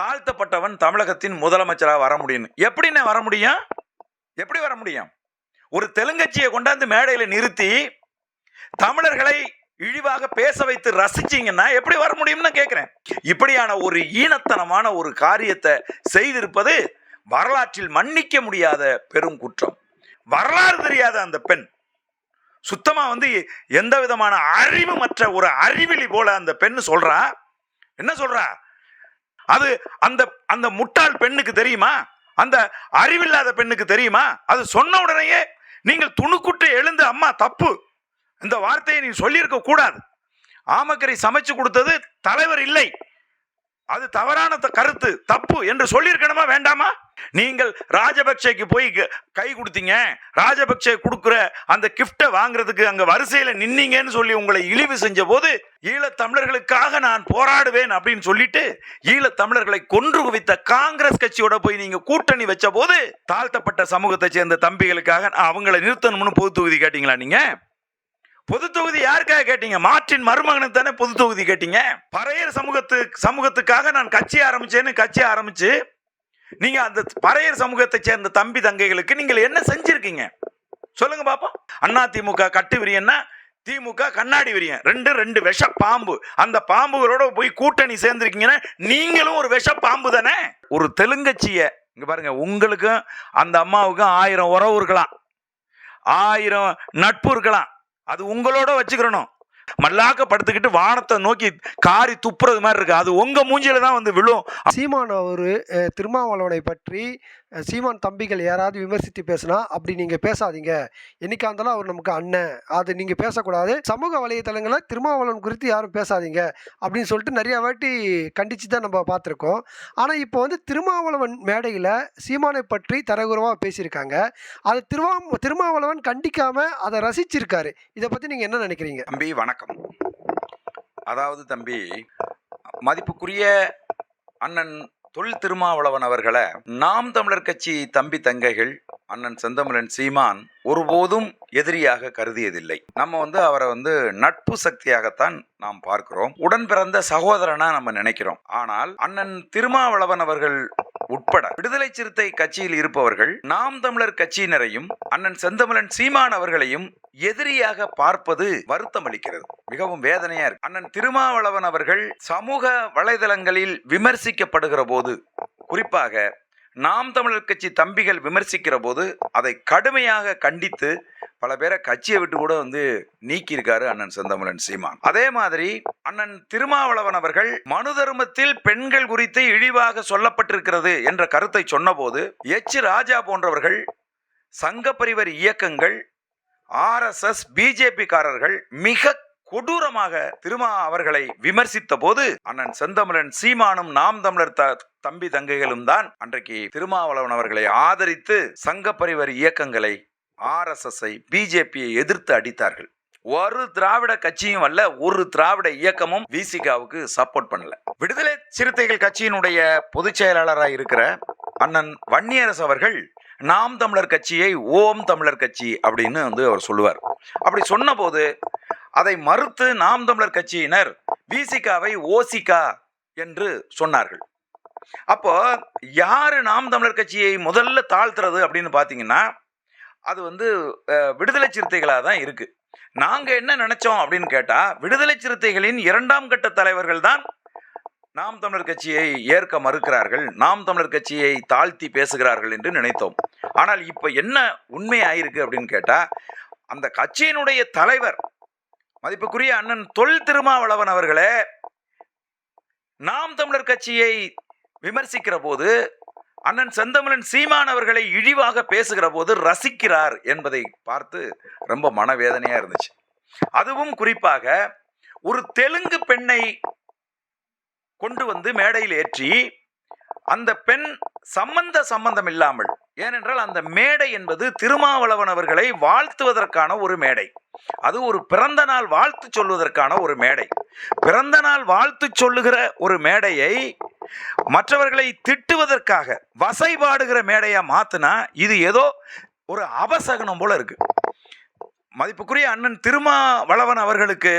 தாழ்த்தப்பட்டவன் தமிழகத்தின் முதலமைச்சராக வர முடியும். எப்படிண்ணே வர முடியும்? எப்படி வர முடியும்? ஒரு தெலுங்கட்சியை கொண்டாந்து மேடையில் நிறுத்தி தமிழர்களை இழிவாக பேச வைத்து ரசிச்சீங்கன்னா எப்படி வர முடியும்னு கேட்குறேன் இப்படியான ஒரு ஈனத்தனமான ஒரு காரியத்தை செய்திருப்பது வரலாற்றில் மன்னிக்க முடியாத பெரும் குற்றம். வரலாறு தெரியாத அந்த பெண். சுத்தமாக வந்து எந்த விதமான அறிவுமற்ற ஒரு அறிவிலி போல அந்த பெண் சொல்றா. என்ன சொல்றா? அது அந்த அந்த முட்டாள் பெண்ணுக்கு தெரியுமா? அந்த அறிவில்லாத பெண்ணுக்கு தெரியுமா? அது சொன்ன உடனேயே நீங்கள் துணுக்குட்டு எழுந்து அம்மா தப்பு. இந்த வார்த்தையை நீ சொல்லியிருக்க கூடாது. ஆமக்கரை சமைச்சு கொடுத்தது தலைவர் இல்லை. அது தவறான கருத்து தப்பு என்று சொல்லியிருக்கணுமா வேண்டாமா? நீங்கள் ராஜபக்சேக்கு போய் க- கை கொடுத்தீங்க. ராஜபக்சே கொடுக்குற அந்த கிஃப்டை வாங்குறதுக்கு அங்க வரிசையில நின்னீங்கன்னு சொல்லி உங்களை இழிவு செஞ்ச போது ஈழத் தமிழர்களுக்காக நான் போராடுவேன் அப்படின்னு சொல்லிட்டு ஈழத் தமிழர்களை கொன்று குவித்த காங்கிரஸ் கட்சியோட போய் நீங்க கூட்டணி வச்ச போது தாழ்த்தப்பட்ட சமூகத்தை சேர்ந்த தம்பிகளுக்காக நான் அவங்களை நிறுத்தணும்னு பொது தொகுதி கேட்டீங்களா நீங்க? பொது தொகுதி யாருக்காக கேட்டீங்க? மாற்றின் மருமகனுக்கு தானே பொது தொகுதி கேட்டீங்க? பறையர் சமூகத்து சமூகத்துக்காக நான் கட்சி ஆரம்பிச்சேன்னு கட்சி ஆரம்பிச்சு நீங்க அந்த பறையர் சமூகத்தை சேர்ந்த தம்பி தங்கைகளுக்கு நீங்கள் என்ன செஞ்சிருக்கீங்க? சொல்லுங்க பாப்போம். அண்ணா திமுக கட்டு விரியன்னா திமுக கண்ணாடி விரியன் ரெண்டு ரெண்டு விஷ பாம்பு அந்த பாம்புகளோட போய் கூட்டணி சேர்ந்திருக்கீங்கன்னா நீங்களும் ஒரு விஷ பாம்பு தானே? ஒரு தெலுங்கச்சிய இங்க பாருங்க உங்களுக்கும் அந்த அம்மாவுக்கும் ஆயிரம் உறவு இருக்கலாம் ஆயிரம் நட்பு இருக்கலாம் அது உங்களோட வச்சுக்கிறணும். மல்லாக்க படுத்துக்கிட்டு வானத்தை நோக்கி காரி துப்புறது மாதிரி இருக்கு. அது உங்க மூஞ்சில தான் வந்து விழும். சீமான் அவர் திருமாவளவனை பற்றி சீமான் தம்பிகள் யாராவது விமர்சித்து பேசினா அப்படி நீங்கள் பேசாதீங்க. என்னைக்கா இருந்தாலும் அவர் நமக்கு அண்ணன். அது நீங்கள் பேசக்கூடாது. சமூக வலைத்தளங்களில் திருமாவளவன் குறித்து யாரும் பேசாதீங்க அப்படின்னு சொல்லிட்டு நிறைய வாட்டி கண்டித்து தான் நம்ம பார்த்துருக்கோம். ஆனால் இப்போ வந்து திருமாவளவன் மேடையில் சீமானை பற்றி தரகுறவாக பேசியிருக்காங்க. அது திருவா திருமாவளவன் கண்டிக்காமல் அதை ரசிச்சிருக்காரு. இதை பற்றி நீங்கள் என்ன நினைக்கிறீங்க? தம்பி வணக்கம். அதாவது தம்பி மதிப்புக்குரிய அண்ணன் தொல் திருமாவளவன் அவர்களை நாம் தமிழர் கட்சி தம்பி தங்கைகள் அண்ணன் செந்தமிழன் சீமான் ஒருபோதும் எதிரியாக கருதியதில்லை. நம்ம வந்து அவரை வந்து நட்பு சக்தியாகத்தான் நாம் பார்க்கிறோம். உடன் பிறந்த சகோதரனா நம்ம நினைக்கிறோம். ஆனால் அண்ணன் திருமாவளவன் அவர்கள் உட்பட விடுதலை சிறுத்தை கட்சியில் இருப்பவர்கள் நாம் தமிழர் கட்சியினரையும் அண்ணன் செந்தமிழன் சீமான் அவர்களையும் எதிரியாக பார்ப்பது வருத்தம் அளிக்கிறது. மிகவும் வேதனையா இருக்கு. அண்ணன் திருமாவளவன் அவர்கள் சமூக வலைதளங்களில் விமர்சிக்கப்படுகிற போது குறிப்பாக நாம் தமிழர் கட்சி தம்பிகள் விமர்சிக்கிற போது அதை கடுமையாக கண்டித்து பல பேரை கட்சியை விட்டு கூட வந்து நீக்கியிருக்காரு அண்ணன் செந்தமிழன் சீமான். அதே மாதிரி அண்ணன் திருமாவளவன் அவர்கள் மனு தர்மத்தில் பெண்கள் குறித்து இழிவாக சொல்லப்பட்டிருக்கிறது என்ற கருத்தை சொன்னபோது எச். ராஜா போன்றவர்கள் சங்க பரிவர் இயக்கங்கள் ஆர்எஸ்எஸ் பிஜேபிக்காரர்கள் மிக கொடூரமாக திருமா அவர்களை விமர்சித்த போது அண்ணன் செந்தமிழன் சீமானும் நாம் தமிழர் த தம்பி தங்கைகளும் தான் அன்றைக்கு திருமாவளவன் அவர்களை ஆதரித்து சங்க பரிவர் இயக்கங்களை ஆர்எஸ்எஸ்ஐ பிஜேபியை எதிர்த்து அடித்தார்கள். ஒரு திராவிட கட்சியும் அல்ல ஒரு திராவிட இயக்கமும் விசிகாவுக்கு சப்போர்ட் பண்ணல. விடுதலை சிறுத்தைகள் கட்சியினுடைய பொதுச் செயலாளராக இருக்கிற அண்ணன் வன்னியரசு அவர்கள் நாம் தமிழர் கட்சியை ஓம் தமிழர் கட்சி அப்படின்னு வந்து அவர் சொல்லுவார். அப்படி சொன்னபோது அதை மறுத்து நாம் தமிழர் கட்சியினர் விசிகாவை ஓசிகா என்று சொன்னார்கள். அப்போ யாரு நாம் தமிழர் கட்சியை முதல்ல தாழ்த்துறது அப்படின்னு பார்த்தீங்கன்னா அது வந்து விடுதலை சிறுத்தைகளாக தான் இருக்குது நாங்கள் என்ன நினைச்சோம் அப்படின்னு கேட்டால் விடுதலை சிறுத்தைகளின் இரண்டாம் கட்ட தலைவர்கள் தான் நாம் தமிழர் கட்சியை ஏற்க மறுக்கிறார்கள் நாம் தமிழர் கட்சியை தாழ்த்தி பேசுகிறார்கள் என்று நினைத்தோம். ஆனால் இப்போ என்ன உண்மை ஆயிருக்கு அப்படின்னு கேட்டால் அந்த கட்சியினுடைய தலைவர் மதிப்புக்குரிய அண்ணன் தொல் திருமாவளவன் அவர்களே நாம் தமிழர் கட்சியை விமர்சிக்கிற போது அண்ணன் செந்தமிழன் சீமான் அவர்களை இழிவாக பேசுகிற போது ரசிக்கிறார் என்பதை பார்த்து ரொம்ப மனவேதனையா இருந்துச்சு. அதுவும் குறிப்பாக ஒரு தெலுங்கு பெண்ணை கொண்டு வந்து மேடையில் ஏற்றி அந்த பெண் சம்பந்த சம்பந்தம் இல்லாமல் ஏனென்றால் அந்த மேடை என்பது திருமாவளவன் அவர்களை வாழ்த்துவதற்கான ஒரு மேடை. அது ஒரு பிறந்த நாள் வாழ்த்து சொல்வதற்கான ஒரு மேடை. பிறந்த நாள் வாழ்த்து சொல்லுகிற ஒரு மேடையை மற்றவர்களை திட்டுவதற்காக வசைபாடுகிற மேடையா மாற்றினா இது ஏதோ ஒரு அபசகனம் போல இருக்கு. மதிப்புக்குரிய அண்ணன் திருமாவளவன் அவர்களுக்கு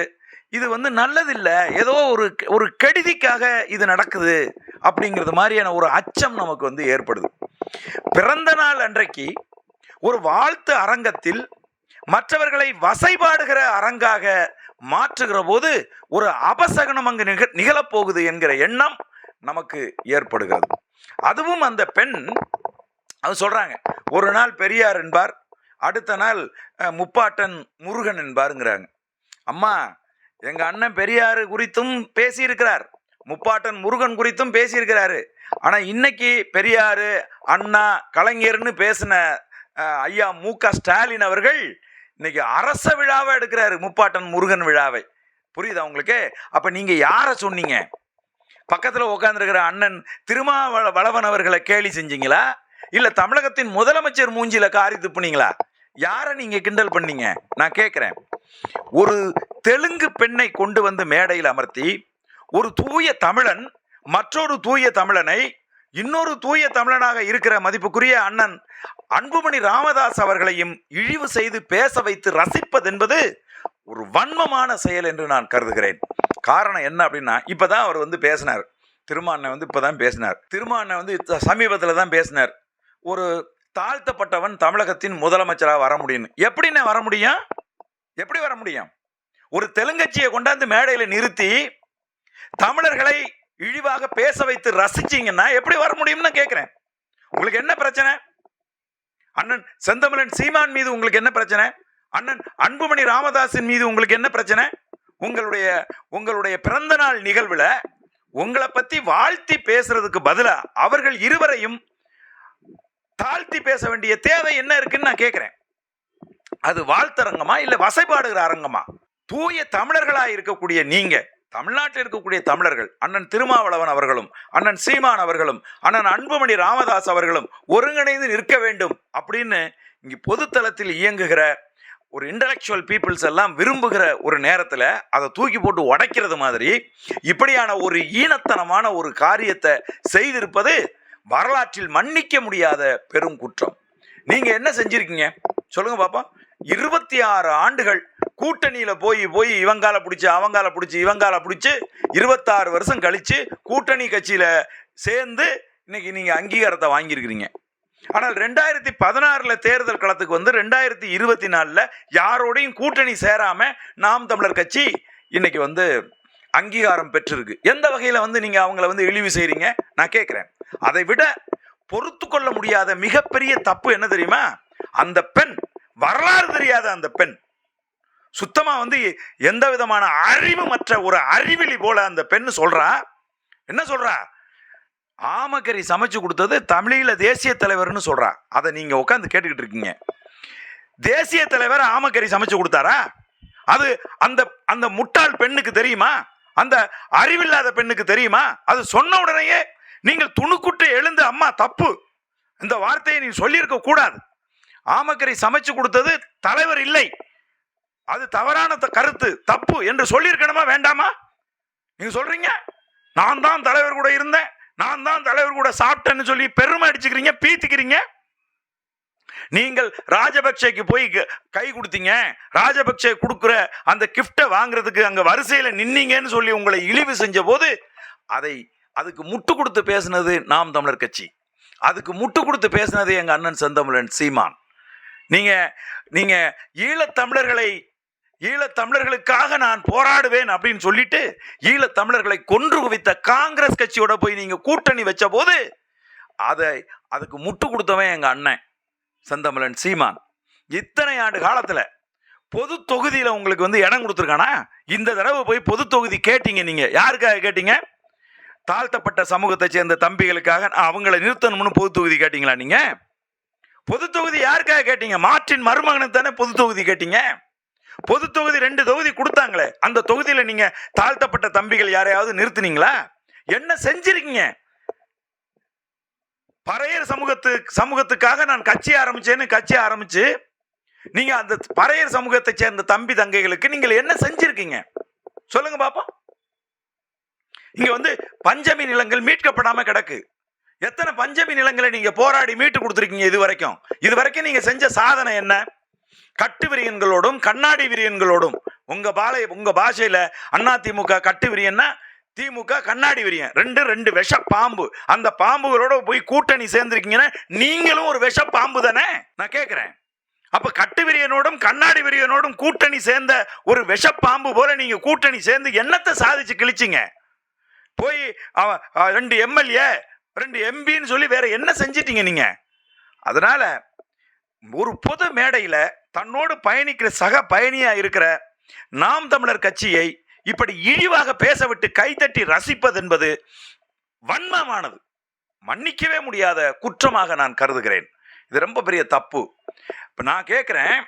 இது வந்து நல்லதில்லை. ஏதோ ஒரு ஒரு கெடுதிக்காக இது நடக்குது அப்படிங்கிறது மாதிரியான ஒரு அச்சம் நமக்கு வந்து ஏற்படுது. பிறந்த நாள் அன்றைக்கு ஒரு வாழ்த்து அரங்கத்தில் மற்றவர்களை வசைபாடுகிற அரங்காக மாற்றுகிற போது ஒரு அபசகனம் அங்கு நிக நிகழப்போகுது என்கிற எண்ணம் நமக்கு ஏற்படுகிறது. அதுவும் அந்த பெண் அது சொல்கிறாங்க ஒரு நாள் பெரியார் என்பார் அடுத்த நாள் முப்பாட்டன் முருகன் என்பாருங்கிறாங்க. அம்மா எங்கள் அண்ணன் பெரியார் குறித்தும் பேசியிருக்கிறார் முப்பாட்டன் முருகன் குறித்தும் பேசியிருக்கிறாரு. ஆனால் இன்னைக்கு பெரியார் அண்ணா கலைஞர்னு பேசின ஐயா மு க ஸ்டாலின் அவர்கள் இன்னைக்கு அரச விழாவை எடுக்கிறாரு முப்பாட்டன் முருகன் விழாவை. புரியுதா உங்களுக்கு? அப்போ நீங்கள் யாரை சொன்னீங்க? பக்கத்தில் உட்காந்துருக்கிற அண்ணன் திருமாவள வளவன் அவர்களை கேலி செஞ்சீங்களா? இல்லை தமிழகத்தின் முதலமைச்சர் மூஞ்சியில் காரி துப்புனீங்களா? யாரை நீங்கள் கிண்டல் பண்ணீங்க? நான் கேட்குறேன் ஒரு தெலுங்கு பெண்ணை கொண்டு வந்து மேடையில் அமர்த்தி ஒரு தூய தமிழன் மற்றொரு தூய தமிழனை இன்னொரு தூய தமிழனாக இருக்கிற மதிப்புக்குரிய அண்ணன் அன்புமணி ராமதாஸ் அவர்களையும் இழிவு செய்து பேச வைத்து ரசிப்பது என்பது ஒரு வன்மமான செயல் என்று நான் கருதுகிறேன். காரணம் என்ன அப்படின்னா இப்போ தான் அவர் வந்து பேசினார். திருமாண்ணன் வந்து இப்போ தான் பேசினார். திருமாண்ணை வந்து சமீபத்தில் தான் பேசினார். ஒரு தாழ்த்தப்பட்டவன் தமிழகத்தின் முதலமைச்சராக வர முடியும் எப்படிண்ணே வர முடியும்? எப்படி வர முடியும்? ஒரு தெலுங்கச்சியை கொண்டாந்து மேடையில் நிறுத்தி தமிழர்களை இழிவாக பேச வைத்து ரசிச்சீங்கன்னா எப்படி வர முடியும்னு கேட்குறேன் உங்களுக்கு என்ன பிரச்சனை? அண்ணன் செந்தமிழன் சீமான் மீது உங்களுக்கு என்ன பிரச்சனை? அண்ணன் அன்புமணி ராமதாஸின் மீது உங்களுக்கு என்ன பிரச்சனை? உங்களுடைய உங்களுடைய பிறந்த நாள் நிகழ்வில் உங்களை பற்றி வாழ்த்தி பேசுறதுக்கு பதிலாக அவர்கள் இருவரையும் தாழ்த்தி பேச வேண்டிய தேவை என்ன இருக்குன்னு நான் கேட்குறேன் அது வாழ்த்தரங்கமா இல்லை வசைபாடுகிற அரங்கமா? தூய தமிழர்களாக இருக்கக்கூடிய நீங்கள் தமிழ்நாட்டில் இருக்கக்கூடிய தமிழர்கள் அண்ணன் திருமாவளவன் அவர்களும் அண்ணன் சீமான் அவர்களும் அண்ணன் அன்புமணி ராமதாஸ் அவர்களும் ஒருங்கிணைந்து நிற்க வேண்டும் அப்படின்னு இங்கே பொதுத்தளத்தில் இயங்குகிற ஒரு இன்டலெக்சுவல் பீப்புள்ஸ் எல்லாம் விரும்புகிற ஒரு நேரத்தில் அதை தூக்கி போட்டு உடைக்கிறது மாதிரி இப்படியான ஒரு ஈனத்தனமான ஒரு காரியத்தை செய்திருப்பது வரலாற்றில் மன்னிக்க முடியாத பெரும் குற்றம். நீங்கள் என்ன செஞ்சுருக்கீங்க? சொல்லுங்கள் பாப்பா. இருபத்தி ஆறு ஆண்டுகள் கூட்டணியில் போய் போய் இவங்கால பிடிச்சி அவங்கால பிடிச்சி இவங்கால பிடிச்சி இருபத்தாறு வருஷம் கழித்து கூட்டணி கட்சியில் சேர்ந்து இன்னைக்கு நீங்கள் அங்கீகாரத்தை வாங்கியிருக்கிறீங்க. ஆனால் ரெண்டாயிரத்தி பதினாறில் தேர்தல் களத்துக்கு வந்து ரெண்டாயிரத்தி இருபத்தி நாலில் யாரோடையும் கூட்டணி சேராமல் நாம் தமிழர் கட்சி இன்னைக்கு வந்து அங்கீகாரம் பெற்றிருக்கு. எந்த வகையில் வந்து நீங்கள் அவங்கள வந்து இழிவு செய்கிறீங்க நான் கேட்குறேன் அதை விட பொறுத்து கொள்ள முடியாத மிகப்பெரிய தப்பு என்ன தெரியுமா? அந்த பெண் வரலாறு தெரியாத அந்த பெண். சுத்தமாக வந்து எந்த விதமான அறிவுமற்ற ஒரு அறிவிலி போல அந்த பெண் சொல்கிறா என்ன சொல்கிறா ஆமக்கறி சமைச்சு கொடுத்தது தமிழீழ தேசிய தலைவர்னு சொல்கிறான் அதை நீங்க உட்காந்து கேட்டுக்கிட்டு இருக்கீங்க. தேசிய தலைவர் ஆமக்கறி சமைச்சு கொடுத்தாரா? அது அந்த அந்த முட்டாள் பெண்ணுக்கு தெரியுமா? அந்த அறிவில்லாத பெண்ணுக்கு தெரியுமா? அது சொன்ன உடனேயே நீங்கள் துணுக்குட்டு எழுந்து அம்மா தப்பு. இந்த வார்த்தையை நீ சொல்லியிருக்க கூடாது. ஆமக்கறி சமைச்சு கொடுத்தது தலைவர் இல்லை. அது தவறான கருத்து தப்பு என்று சொல்லியிருக்கணுமா வேண்டாமா? நீங்க சொல்றீங்க? நான் தான் தலைவர் கூட இருந்தேன். நான் தான் தலைவர் கூட சாப்பிட்டேன்னு சொல்லி பெருமை அடிச்சுக்கிறீங்க பீத்திக்கிறீங்க? நீங்கள் ராஜபக்சேக்கு போய் க- கை கொடுத்தீங்க. ராஜபக்சே கொடுக்குற அந்த கிஃப்டை வாங்குறதுக்கு அங்கே வரிசையில் நின்னீங்கன்னு சொல்லி உங்களை இழிவு செஞ்ச போது அதை அதுக்கு முட்டு கொடுத்து பேசினது நாம் தமிழர் கட்சி. அதுக்கு முட்டு கொடுத்து பேசினது எங்கள் அண்ணன் செந்தமிழன் சீமான். நீங்கள் நீங்கள் ஈழத்தமிழர்களை ஈழத்தமிழர்களுக்காக நான் போராடுவேன் அப்படின்னு சொல்லிட்டு ஈழத்தமிழர்களை கொன்று குவித்த காங்கிரஸ் கட்சியோட போய் நீங்கள் கூட்டணி வச்ச போது அதை அதுக்கு முட்டு கொடுத்தவன் எங்கள் அண்ணன் செந்தமிழன் சீமான். இத்தனை ஆண்டு காலத்தில் பொது தொகுதியில் உங்களுக்கு வந்து இடம் கொடுத்துருக்கானா? இந்த தடவை போய் பொது தொகுதி கேட்டீங்க நீங்கள் யாருக்காக கேட்டீங்க? தாழ்த்தப்பட்ட சமூகத்தை சேர்ந்த தம்பிகளுக்காக அவங்கள நிறுத்தணும்னு பொது தொகுதி கேட்டீங்களா நீங்கள் பொது தொகுதி யாருக்காக கேட்டீங்க? மாற்றின் மருமகனுக்கு தானே பொது தொகுதி கேட்டீங்க? பொது தொகுதி ரெண்டு தொகுதி கொடுத்தாங்களே அந்த தொகுதியில் நீங்க தாழ்த்தப்பட்ட தம்பிகள் யாரையாவது நிறுத்துனீங்களா? என்ன செஞ்சிருக்கீங்க? பறையர் சமூகத்து சமூகத்துக்காக நான் கட்சி ஆரம்பிச்சேன்னு கட்சி ஆரம்பிச்சு நீங்க அந்த பறையர் சமூகத்தை சேர்ந்த தம்பி தங்கைகளுக்கு நீங்கள் என்ன செஞ்சிருக்கீங்க? சொல்லுங்க பாப்பா இங்க வந்து பஞ்சமி நிலங்கள் மீட்கப்படாம கிடக்கு. எத்தனை பஞ்சமி நிலங்களை நீங்க போராடி மீட்டு கொடுத்துருக்கீங்க இது வரைக்கும்? இது வரைக்கும் நீங்க செஞ்ச சாதனை என்ன? கட்டு விரியன்களோடும் கண்ணாடி விரியன்களோடும். உங்க பாலை உங்க பாஷையில அண்ணா திமுக கட்டு விரியன்னா திமுக கண்ணாடி விரியன் ரெண்டு ரெண்டு விஷ பாம்பு அந்த பாம்புகளோட போய் கூட்டணி சேர்ந்திருக்கீங்கன்னா நீங்களும் ஒரு விஷ பாம்பு தானே நான் கேட்கிறேன் அப்ப கட்டு விரியனோடும் கண்ணாடி விரியனோடும் கூட்டணி சேர்ந்த ஒரு விஷ பாம்பு போல நீங்க கூட்டணி சேர்ந்து என்னத்தை சாதிச்சு கிழிச்சிங்க? போய் ரெண்டு எம்எல்ஏ ரெண்டு எம்பின்னு சொல்லி வேற என்ன செஞ்சிட்டீங்க நீங்க? அதனால ஒரு பொது மேடையில தன்னோடு பயணிக்கிற சக பயணியா இருக்கிற நாம் தமிழர் கட்சியை இப்படி இழிவாக பேச விட்டு கைத்தட்டி ரசிப்பது என்பது வன்மமானது. மன்னிக்கவே முடியாத குற்றமாக நான் கருதுகிறேன். இது ரொம்ப பெரிய தப்பு. இப்போ நான் கேட்குறேன்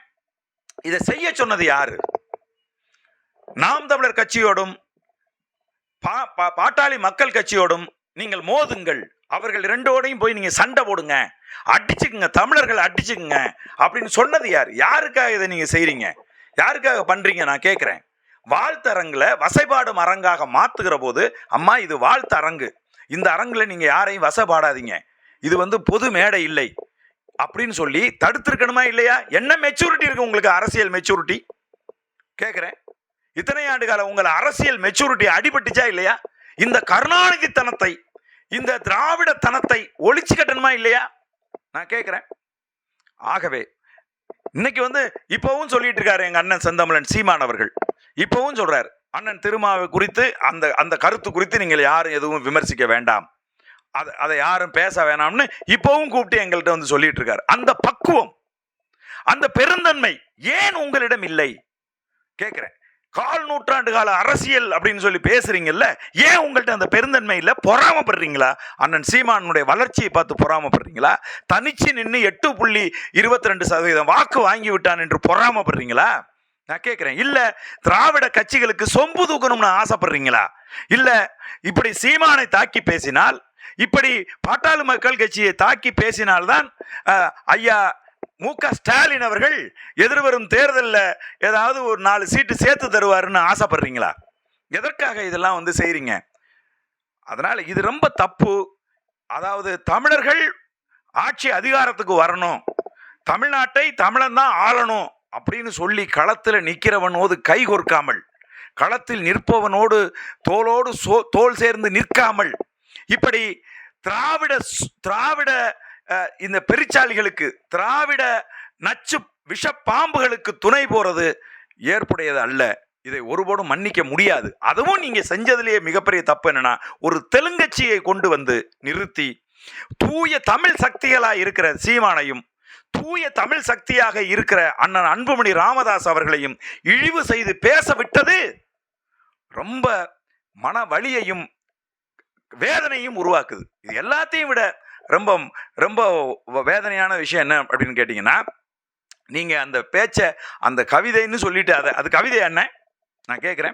இதை செய்ய சொன்னது யாரு? நாம் தமிழர் கட்சியோடும் பா- பா- பாட்டாளி மக்கள் கட்சியோடும் நீங்கள் மோதுங்கள். அவர்கள் இரண்டோடையும் போய் நீங்க சண்டை போடுங்க. அடிச்சுக்குங்க தமிழர்கள் அடிச்சுக்குங்க. அப்படின்னு சொன்னது யார்? யாருக்காக இதை நீங்க செய்றீங்க? யாருக்காக பண்றீங்க? நான் கேட்கிறேன் வாழ்த்தரங்குல வசைபாடும் அரங்காக மாத்துகிற போது அம்மா இது வாழ்த்து அரங்கு இந்த அரங்குல நீங்க யாரையும் வசைபாடாதீங்க. இது வந்து பொது மேடை இல்லை. அப்படின்னு சொல்லி தடுத்திருக்கணுமா இல்லையா? என்ன மெச்சூரிட்டி இருக்கு உங்களுக்கு அரசியல் மெச்சூரிட்டி கேட்குறேன் இத்தனை ஆண்டு காலம் உங்களை அரசியல் மெச்சூரிட்டி அடிபட்டுச்சா இல்லையா? இந்த கருணாநிதித்தனத்தை இந்த திராவிட தனத்தை ஒழிச்சு கட்டணுமா இல்லையா? நான் கேட்குறேன் ஆகவே இன்னைக்கு வந்து இப்போவும் சொல்லிட்டு இருக்காரு எங்கள் அண்ணன் செந்தமிழன் சீமான் அவர்கள். இப்போவும் சொல்கிறார் அண்ணன் திருமாவை குறித்து அந்த அந்த கருத்து குறித்து நீங்கள் யாரும் எதுவும் விமர்சிக்க வேண்டாம். அதை அதை யாரும் பேச வேணாம்னு இப்போவும் கூப்பிட்டு எங்கள்கிட்ட வந்து சொல்லிட்டு இருக்காரு. அந்த பக்குவம் அந்த பெருந்தன்மை ஏன் உங்களிடம் இல்லை? கேட்குறேன் கால் நூற்றாண்டு கால அரசியல் அப்படின்னு சொல்லி பேசுறீங்கல்ல ஏன் உங்கள்கிட்ட அந்த பெருந்தன்மை இல்ல? பொறாமப்படுறீங்களா? அண்ணன் சீமானுடைய வளர்ச்சியை பார்த்து பொறாமப்படுறீங்களா? தனிச்சு நின்று எட்டு புள்ளி இருபத்தி ரெண்டு சதவீதம் வாக்கு வாங்கி விட்டான் என்று பொறாமப்படுறீங்களா? நான் கேட்குறேன் இல்லை திராவிட கட்சிகளுக்கு சொம்பு தூக்கணும்னு ஆசைப்படுறீங்களா? இல்லை இப்படி சீமானை தாக்கி பேசினால் இப்படி பாட்டாளி மக்கள் கட்சியை தாக்கி பேசினால்தான் ஐயா மு க ஸ்டாலின் அவர்கள் எதிர்வரும் தேர்தலில் ஏதாவது ஒரு நாலு சீட்டு சேர்த்து தருவாருன்னு ஆசைப்படுறீங்களா? எதற்காக இதெல்லாம் வந்து செய்கிறீங்க அதனால் இது ரொம்ப தப்பு. அதாவது தமிழர்கள் ஆட்சி அதிகாரத்துக்கு வரணும். தமிழ்நாட்டை தமிழன் தான் ஆளணும் அப்படின்னு சொல்லி களத்தில் நிற்கிறவனோடு கை கோர்க்காமல் களத்தில் நிற்பவனோடு தோளோடு சோ தோல் சேர்ந்து நிற்காமல் இப்படி திராவிட திராவிட இந்த பெருச்சாளிகளுக்கு திராவிட நச்சு விஷ பாம்புகளுக்கு துணை போறது ஏற்புடையது அல்ல. இதை ஒருபோடும் மன்னிக்க முடியாது. அதுவும் நீங்க செஞ்சதுலேயே மிகப்பெரிய தப்பு என்னன்னா ஒரு தெலுங்கட்சியை கொண்டு வந்து நிறுத்தி தூய தமிழ் சக்திகளாக இருக்கிற சீமானையும் தூய தமிழ் சக்தியாக இருக்கிற அண்ணன் அன்புமணி ராமதாஸ் அவர்களையும் இழிவு செய்து பேச விட்டது. ரொம்ப மன வலியையும் வேதனையும் உருவாக்குது. இது எல்லாத்தையும் விட ரொம்ப ரொம்ப வேதனையான விஷயம் என்ன அப்படின்னு கேட்டிங்கன்னா நீங்கள் அந்த பேச்சை அந்த கவிதைன்னு சொல்லிட்டு அதை அது கவிதை என்ன? நான் கேட்குறேன்.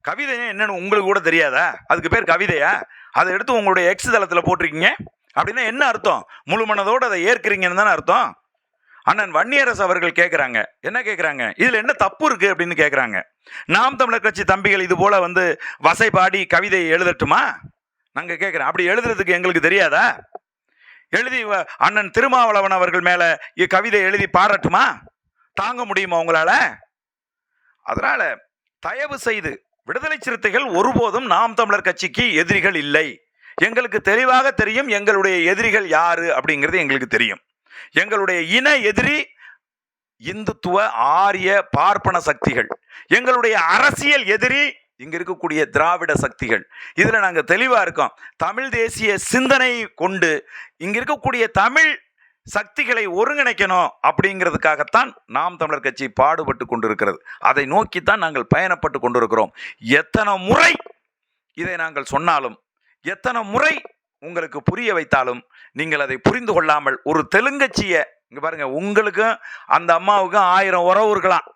கவிதை என்னன்னு உங்களுக்கு கூட தெரியாதா? அதுக்கு பேர் கவிதையா? அதை எடுத்து உங்களுடைய எக்ஸ் தளத்தில் போட்டிருக்கீங்க. அப்படின்னா என்ன அர்த்தம்? முழு மனதோடு அதை ஏற்கிறீங்கன்னு தானே அர்த்தம்? அண்ணன் வன்னியரசு அவர்கள் கேட்குறாங்க. என்ன கேட்குறாங்க? இதில் என்ன தப்பு இருக்குது அப்படின்னு கேட்குறாங்க. நாம் தமிழர் கட்சி தம்பிகள் இது போல் வந்து வசைபாடி கவிதை எழுதட்டுமா? நாங்கள் கேட்குறேன். அப்படி எழுதுறதுக்கு எங்களுக்கு தெரியாதா? எழுதி வ- அண்ணன் திருமாவளவன் அவர்கள் மேலே கவிதை எழுதி பாராட்டுமா? தாங்க முடியுமா உங்களால? அதனால தயவு செய்து விடுதலை சிறுத்தைகள் ஒருபோதும் நாம் தமிழர் கட்சிக்கு எதிரிகள் இல்லை. எங்களுக்கு தெளிவாக தெரியும் எங்களுடைய எதிரிகள் யாரு அப்படிங்கிறது எங்களுக்கு தெரியும். எங்களுடைய இன எதிரி இந்துத்துவ ஆரிய பார்ப்பன சக்திகள். எங்களுடைய அரசியல் எதிரி இங்க இருக்கக்கூடிய திராவிட சக்திகள். இதுல நாங்க தெளிவா இருக்கோம். தமிழ் தேசிய சிந்தனை கொண்டு இங்க இருக்கக்கூடிய தமிழ் சக்திகளை ஒருங்கிணைக்கணும் அப்படிங்கிறதுக்காகத்தான் நாம் தமிழர் கட்சி பாடுபட்டு கொண்டிருக்கிறது. அதை நோக்கித்தான் நாங்கள் பயணப்பட்டு கொண்டிருக்கிறோம். எத்தனை முறை இதை நாங்கள் சொன்னாலும் எத்தனை முறை உங்களுக்கு புரிய வைத்தாலும் நீங்கள் அதை புரிந்து கொள்ளாமல் ஒரு தெலுங்கச்சியை இங்கே பாருங்கள் உங்களுக்கும் அந்த அம்மாவுக்கும் ஆயிரம் உறவு இருக்கலாம்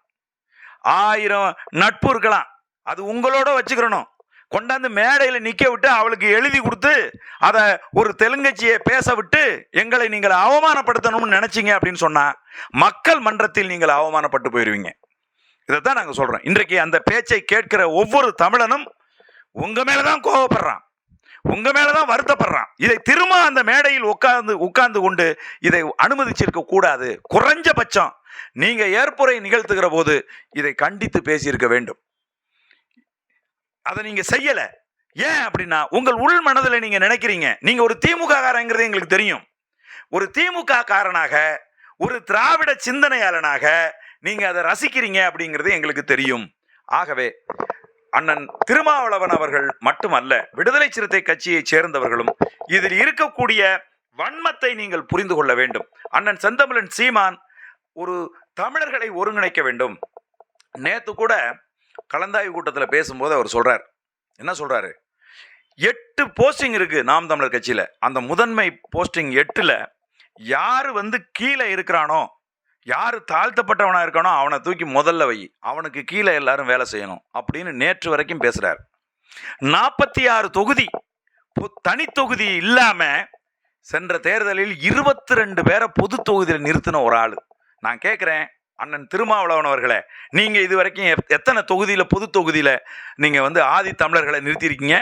ஆயிரம் நட்பு இருக்கலாம் அது உங்களோட வச்சுக்கிறணும் கொண்டாந்து மேடையில் நிற்க விட்டு அவளுக்கு எழுதி கொடுத்து அதை ஒரு தெலுங்கச்சியை பேச விட்டு எங்களை நீங்கள் அவமானப்படுத்தணும்னு நினச்சிங்க அப்படின்னு சொன்னால் மக்கள் மன்றத்தில் நீங்கள் அவமானப்பட்டு போயிடுவீங்க இதை தான் நாங்கள் சொல்கிறோம் இன்றைக்கு அந்த பேச்சை கேட்கிற ஒவ்வொரு தமிழனும் உங்கள் மேலே தான் கோவப்படுறான். மேலே தான் வருத்தப்படுறான். இதை திரும்ப அந்த மேடையில் உட்கார்ந்து உட்கார்ந்து கொண்டு இதை அனுமதிச்சிருக்க கூடாது. குறைஞ்சபட்சம் நீங்கள் ஏற்புரை நிகழ்த்துகிற போது இதை கண்டித்து பேசியிருக்க வேண்டும். அதை நீங்க செய்யல. ஏன் அப்படின்னா உங்கள் உள் மனதில் நீங்க நினைக்கிறீங்க. நீங்க ஒரு திமுக காரங்கிறது எங்களுக்கு தெரியும். ஒரு திமுக காரனாக ஒரு திராவிட சிந்தனையாளனாக நீங்க அதை ரசிக்கிறீங்க அப்படிங்கிறது எங்களுக்கு தெரியும். ஆகவே அண்ணன் திருமாவளவன் அவர்கள் மட்டுமல்ல விடுதலை சிறுத்தை கட்சியைச் சேர்ந்தவர்களும் இதில் இருக்கக்கூடிய வன்மத்தை நீங்கள் புரிந்து கொள்ள வேண்டும். அண்ணன் செந்தமிழன் சீமான் ஒரு தமிழர்களை ஒருங்கிணைக்க வேண்டும். நேத்து கூட கலந்தாய்வு கூட்டத்தில் பேசும்போது அவர் சொல்கிறார் என்ன சொல்கிறாரு எட்டு போஸ்டிங் இருக்குது நாம் தமிழர் கட்சியில். அந்த முதன்மை போஸ்டிங் எட்டில் யார் வந்து கீழே இருக்கிறானோ யார் தாழ்த்தப்பட்டவனாக இருக்கானோ அவனை தூக்கி முதல்ல வை. அவனுக்கு கீழே எல்லாரும் வேலை செய்யணும் அப்படின்னு நேற்று வரைக்கும் பேசுகிறார் நாற்பத்தி ஆறு தொகுதி பொ- தனித்தொகுதி இல்லாமல் சென்ற தேர்தலில் இருபத்தி ரெண்டு பேரை பொது தொகுதியில் நிறுத்தின ஒரு ஆள். நான் கேட்குறேன் அண்ணன் திருமாவளவன் அவர்களே நீங்கள் இது வரைக்கும் எத்- எத்தனை தொகுதியில் பொது தொகுதியில் நீங்கள் வந்து ஆதி தமிழர்களை நிறுத்தியிருக்கீங்க?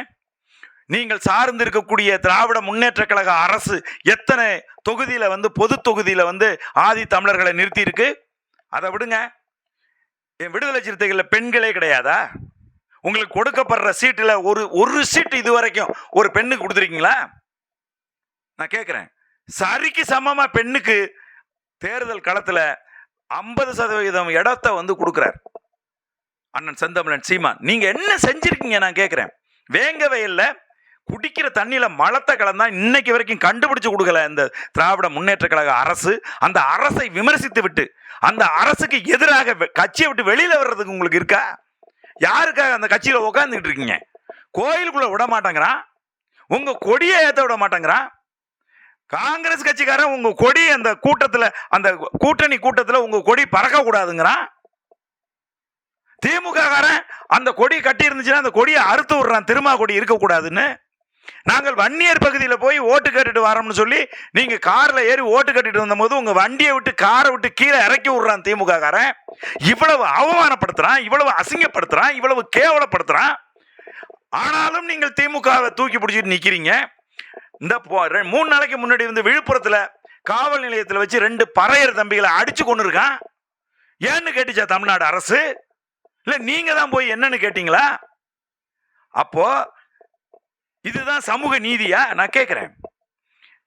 நீங்கள் சார்ந்து இருக்கக்கூடிய திராவிட முன்னேற்ற கழக அரசு எத்தனை தொகுதியில் வந்து பொது தொகுதியில் வந்து ஆதி தமிழர்களை நிறுத்தியிருக்கு? அதை விடுங்க. என் விடுதலை சிறுத்தைகளில் பெண்களே கிடையாதா? உங்களுக்கு கொடுக்கப்படுற சீட்டில் ஒரு ஒரு சீட்டு இது வரைக்கும் ஒரு பெண்ணுக்கு கொடுத்துருக்கீங்களா? நான் கேட்குறேன் சரிக்கு சமமாக பெண்ணுக்கு தேர்தல் களத்தில் ஐம்பது சதவீதம் இடத்த வந்து கொடுக்குறார். அண்ணன் செந்தமிழன் சீமான் நீங்கள் என்ன செஞ்சிருக்கீங்க நான் கேட்குறேன் வேங்க வயல்ல குடிக்கிற தண்ணியில் மலத்தை கலந்தா இன்னைக்கு வரைக்கும் கண்டுபிடிச்சு கொடுக்கல இந்த திராவிட முன்னேற்ற கழக அரசு. அந்த அரசை விமர்சித்து விட்டு அந்த அரசுக்கு எதிராக வெ- கட்சியை விட்டு வெளியில் வர்றதுக்கு உங்களுக்கு இருக்கா? யாருக்காக அந்த கட்சியில் உட்காந்துக்கிட்டு இருக்கீங்க? கோயிலுக்குள்ளே விட மாட்டேங்கிறான். உங்கள் கொடியை ஏற்ற விட மாட்டேங்கிறான். காங்கிரஸ் கட்சிக்காரன் உங்க கொடி அந்த கூட்டத்தில் அந்த கூட்டணி கூட்டத்தில் உங்க கொடி பறக்க கூடாதுங்கிறான் திமுக காரன் அந்த கொடி கட்டி இருந்துச்சுன்னா அந்த கொடியை அறுத்து விடுறான். திருமா கொடி இருக்கக்கூடாதுன்னு. நாங்கள் வன்னியர் பகுதியில் போய் ஓட்டு கேட்டுட்டு வரோம்னு சொல்லி நீங்க காரில் ஏறி ஓட்டு கட்டிட்டு வந்தபோது உங்க வண்டியை விட்டு காரை விட்டு கீழே இறக்கி விடுறான் திமுக காரன் இவ்வளவு அவமானப்படுத்துறான் இவ்வளவு அசிங்கப்படுத்துறான் இவ்வளவு கேவலப்படுத்துறான். ஆனாலும் நீங்கள் திமுகவை தூக்கி பிடிச்சிட்டு நிற்கிறீங்க இந்த மூணு நாளைக்கு முன்னாடி வந்து விழுப்புரத்தில் காவல் நிலையத்தில் வச்சு ரெண்டு பறையர் தம்பிகளை அடிச்சு கொண்டு இருக்கான். ஏன்னு கேட்டுச்சா தமிழ்நாடு அரசு? இல்லை நீங்க தான் போய் என்னன்னு கேட்டீங்களா? அப்போ இதுதான் சமூக நீதியா? நான் கேட்குறேன்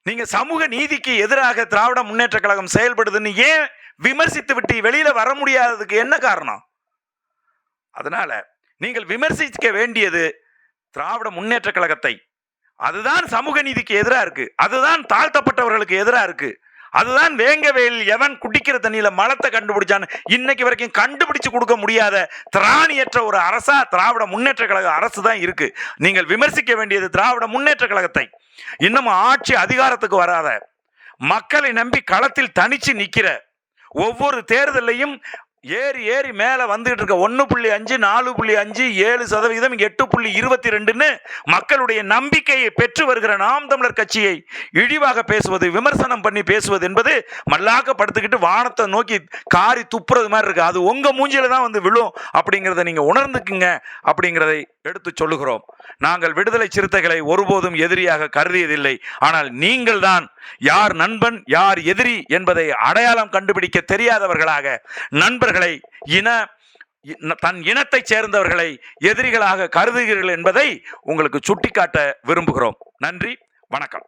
நீங்க சமூக நீதிக்கு எதிராக திராவிட முன்னேற்ற கழகம் செயல்படுதுன்னு ஏன் விமர்சித்து விட்டு வெளியில வர முடியாததுக்கு என்ன காரணம்? அதனால நீங்கள் விமர்சிக்க வேண்டியது திராவிட முன்னேற்ற கழகத்தை அதுதான் சமூக நீதிக்கு எதிராக இருக்கு. அதுதான் தாழ்த்தப்பட்டவர்களுக்கு எதிராக இருக்கு. அதுதான் வேங்கவேல் எவன் குடிக்கிற தண்ணியில மலத்தை கண்டுபிடிச்சான்னு இன்னைக்கு வரைக்கும் கண்டுபிடிச்சு கொடுக்க முடியாத திராணியற்ற ஒரு அரசா திராவிட முன்னேற்ற கழக அரசு தான் இருக்கு. நீங்கள் விமர்சிக்க வேண்டியது திராவிட முன்னேற்ற கழகத்தை. இன்னும் ஆட்சி அதிகாரத்துக்கு வராத. மக்களை நம்பி களத்தில் தனிச்சு நிற்கிற ஒவ்வொரு தேர்தலையும் ஏறி ஏறி மேலே வந்துகிட்டு இருக்க ஒன்று புள்ளி அஞ்சு நாலு புள்ளி அஞ்சு ஏழு சதவீதம் எட்டு புள்ளி இருபத்தி ரெண்டுன்னு மக்களுடைய நம்பிக்கையை பெற்று வருகிற நாம் தமிழர் கட்சியை இழிவாக பேசுவது விமர்சனம் பண்ணி பேசுவது என்பது மல்லாக்க படுத்துக்கிட்டு வானத்தை நோக்கி காரி துப்புறது மாதிரி இருக்கு. அது உங்க மூஞ்சியில தான் வந்து விழும் அப்படிங்கிறத நீங்க உணர்ந்துக்குங்க அப்படிங்கிறதை எடுத்து சொல்லுகிறோம். நாங்கள் விடுதலை சிறுத்தைகளை ஒருபோதும் எதிரியாக கருதியதில்லை. ஆனால் நீங்கள் தான் யார் நண்பன் யார் எதிரி என்பதை அடையாளம் கண்டுபிடிக்க தெரியாதவர்களாக நண்பர்களை இன தன் இனத்தைச் சேர்ந்தவர்களை எதிரிகளாக கருதுகிறீர்கள் என்பதை உங்களுக்கு சுட்டிக்காட்ட விரும்புகிறோம். நன்றி வணக்கம்.